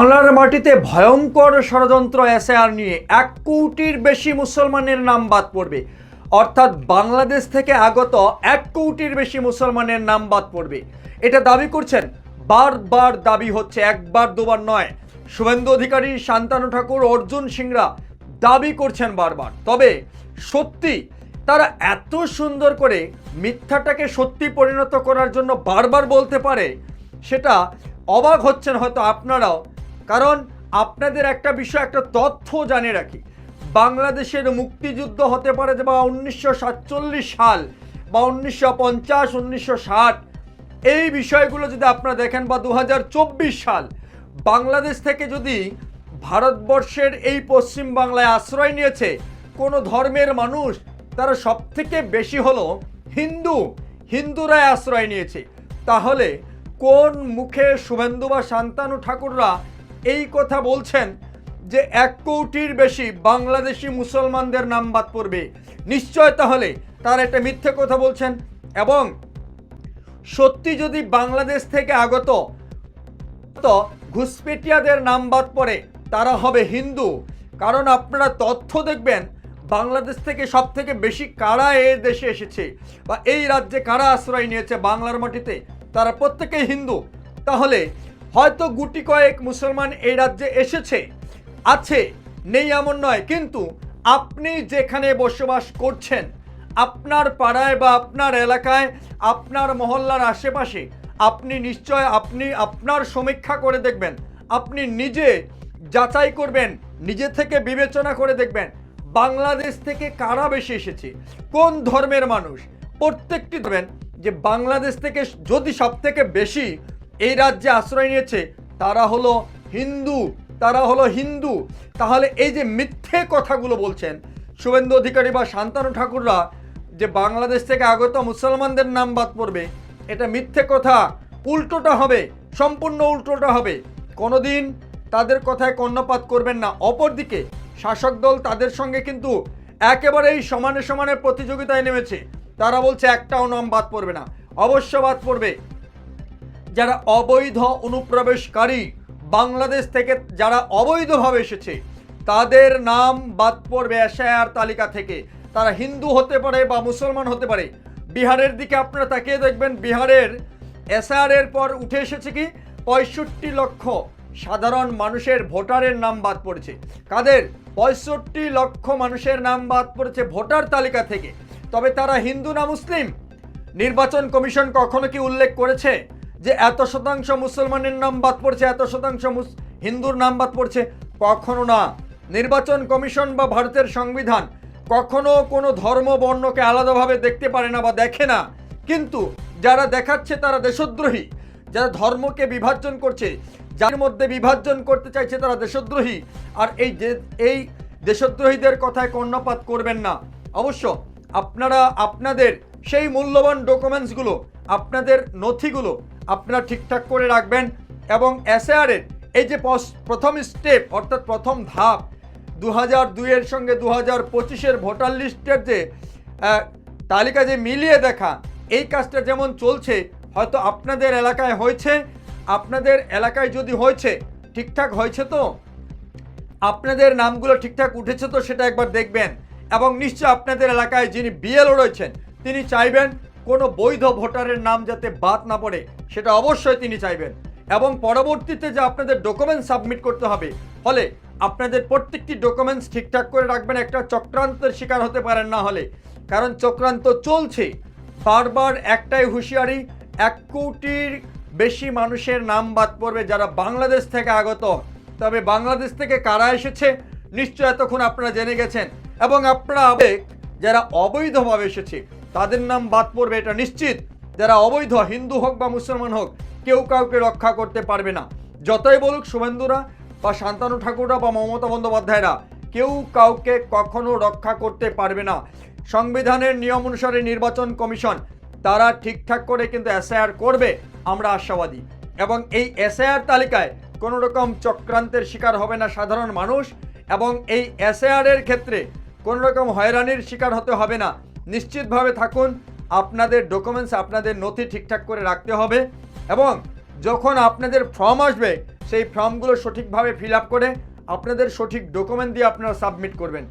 বাংলার মাটিতে ভয়ঙ্কর ষড়যন্ত্র এসআর নিয়ে এক কোটির বেশি মুসলমানের নাম বাদ পড়বে। অর্থাৎ বাংলাদেশ থেকে আগত এক কোটির বেশি মুসলমানের নাম বাদ পড়বে। এটা দাবি করছেন, বারবার দাবি হচ্ছে, একবার দুবার নয়। শুভেন্দু অধিকারী শান্তানু ঠাকুর, অর্জুন সিংরা দাবি করছেন বারবার। তবে সত্যি, তারা এত সুন্দর করে মিথ্যাটাকে সত্যি পরিণত করার জন্য বারবার বলতে পারে, সেটা অবাক হচ্ছেন হয়তো আপনারাও। কারণ আপনাদের একটা বিষয়, একটা তথ্য জানিয়ে রাখি। বাংলাদেশের মুক্তিযুদ্ধ হতে পারে বা উনিশশো সাতচল্লিশ সাল বা উনিশশো পঞ্চাশ, উনিশশো এই বিষয়গুলো যদি আপনারা দেখেন বা দু হাজার চব্বিশ সাল, বাংলাদেশ থেকে যদি ভারতবর্ষের এই পশ্চিম বাংলায় আশ্রয় নিয়েছে, কোনো ধর্মের মানুষ, তারা সব থেকে বেশি হলো হিন্দু। হিন্দুরাই আশ্রয় নিয়েছে। তাহলে কোন মুখে শুভেন্দু বা শান্তানু ঠাকুররা এই কথা বলছেন যে এক কোটির বেশি বাংলাদেশি মুসলমানদের নাম বাদ পড়বে। নিশ্চয় তাহলে তার একটা মিথ্যে কথা বলছেন এবং সত্যি যদি বাংলাদেশ থেকে আগত তো ঘুষপেটিয়াদের নাম বাদ পড়ে, তারা হবে হিন্দু। কারণ আপনারা তথ্য দেখবেন, বাংলাদেশ থেকে সব থেকে বেশি কারা এ দেশে এসেছে বা এই রাজ্যে কারা আশ্রয় নিয়েছে বাংলার মাটিতে? তারা প্রত্যেকেই হিন্দু। তাহলে হয়তো গুটি কয়েক মুসলমান এই রাজ্যে এসেছে। আছে, নেই এমন নয়, কিন্তু আপনি যেখানে বসবাস করছেন, আপনার পাড়ায় বা আপনার এলাকায়, আপনার মহল্লার আশেপাশে, আপনি নিশ্চয় আপনি আপনার সমীক্ষা করে দেখবেন, আপনি নিজে যাচাই করবেন, নিজে থেকে বিবেচনা করে দেখবেন, বাংলাদেশ থেকে কারা বেশি এসেছে, কোন ধর্মের মানুষ। প্রত্যেকটি ধরবেন যে বাংলাদেশ থেকে যদি সব থেকে বেশি এই রাজ্যে আশ্রয় নিয়েছে, তারা হলো হিন্দু, তারা হলো হিন্দু। তাহলে এই যে মিথ্যে কথাগুলো বলছেন, শুভেন্দু অধিকারী বা শান্তানু ঠাকুররা, যে বাংলাদেশ থেকে আগত মুসলমানদের নাম বাদ পড়বে, এটা মিথ্যে কথা, উল্টোটা হবে, সম্পূর্ণ উল্টোটা হবে। কোনোদিন তাদের কথায় কর্ণপাত করবেন না। অপরদিকে, শাসক দল তাদের সঙ্গে কিন্তু একেবারেই সমানে সমানে প্রতিযোগিতায় নেমেছে। তারা বলছে, একটাও নাম বাদ পড়বে না। অবশ্য বাদ পড়বে যারা অবৈধ অনুপ্রবেশকারী, বাংলাদেশ থেকে যারা অবৈধভাবে এসেছে, তাদের নাম বাদ পড়বে এশায়ার তালিকা থেকে। তারা হিন্দু হতে পারে বা মুসলমান হতে পারে। বিহারের দিকে আপনারা তাকিয়ে দেখবেন, বিহারের এসআর এর পর উঠে এসেছে কি? পঁয়ষট্টি লক্ষ সাধারণ মানুষের ভোটারের নাম বাদ পড়েছে। কাদের? পঁয়ষট্টি লক্ষ মানুষের নাম বাদ পড়েছে ভোটার তালিকা থেকে। তবে তারা হিন্দু না মুসলিম? নির্বাচন কমিশন কখনো কি উল্লেখ করেছে? যে এত শতাংশ মুসলমানের নাম বাদ পড়ছে, এত শতাংশ হিন্দুর নাম বাদ পড়ছে, কখনো না। নির্বাচন কমিশন বা ভারতের সংবিধান কখনো কোনো ধর্ম বর্ণকে আলাদাভাবে দেখতে পারে না বা দেখে না। কিন্তু যারা দেখাচ্ছে তারা দেশদ্রোহী। যারা ধর্মকে বিভাজন করছে, যার মধ্যে বিভাজন করতে চাইছে তারা দেশদ্রোহী। আর এই যে, এই দেশদ্রোহীদের কথায় কর্ণপাত করবেন না। অবশ্য আপনারা, আপনাদের সেই মূল্যবান ডকুমেন্টসগুলো আপনাদের নথিগুলো আপনারা ঠিকঠাক করে রাখবেন এবং এসআরের এই যে প্রথম স্টেপ অর্থাৎ প্রথম ধাপ দু হাজার দুইয়ের সঙ্গে দু হাজার পঁচিশের ভোটার লিস্টের যে তালিকা যে মিলিয়ে দেখা, এই কাজটা যেমন চলছে, হয়তো আপনাদের এলাকায় হয়েছে। আপনাদের এলাকায় যদি হয়েছে, ঠিকঠাক হয়েছে তো? আপনাদের নামগুলো ঠিকঠাক উঠেছে তো সেটা একবার দেখবেন। এবং নিশ্চয় আপনাদের এলাকায় যিনি বিএলও রয়েছেন, তিনি চাইবেন কোনো বৈধ ভোটারের নাম যাতে বাদ না পড়ে, সেটা অবশ্যই তিনি চাইবেন। এবং পরবর্তীতে যে আপনাদের ডকুমেন্ট সাবমিট করতে হবে, ফলে আপনাদের প্রত্যেকটি ডকুমেন্টস ঠিকঠাক করে রাখবেন, একটা চক্রান্তের শিকার হতে পারেন না হলে। কারণ চক্রান্ত চলছে। বারবার একটাই হুঁশিয়ারি, এক কোটির বেশি মানুষের নাম বাদ পড়বে যারা বাংলাদেশ থেকে আগত। তবে বাংলাদেশ থেকে কারা এসেছে, নিশ্চয় এতক্ষণ আপনারা জেনে গেছেন। এবং আপনারা যারা অবৈধভাবে এসেছে তাদের নাম বাদ পড়বে, এটা নিশ্চিত। যারা অবৈধ, হিন্দু হোক বা মুসলমান হোক, কেউ কাউকে রক্ষা করতে পারবে না। যতই বলুক শুভেন্দুরা বা শান্তানু ঠাকুররা বা মমতা বন্দ্যোপাধ্যায়রা, কেউ কাউকে কখনো রক্ষা করতে পারবে না। সংবিধানের নিয়ম অনুসারে নির্বাচন কমিশন, তারা ঠিকঠাক করে কিন্তু এসআইআর করবে, আমরা আশাবাদী। এবং এই এসআইআর তালিকায় কোনো রকম চক্রান্তের শিকার হবে না সাধারণ মানুষ, এবং এই এসআইআরের ক্ষেত্রে কোনো রকম হয়রানির শিকার হতে হবে না। নিশ্চিতভাবে থাকুন, আপনাদের ডকুমেন্টস আপনাদের নথি ঠিকঠাক করে রাখতে হবে এবং যখন আপনাদের ফর্ম আসবে, সেই ফর্মগুলো সঠিকভাবে ফিল আপ করে আপনাদের সঠিক ডকুমেন্ট দিয়ে আপনারা সাবমিট করবেন।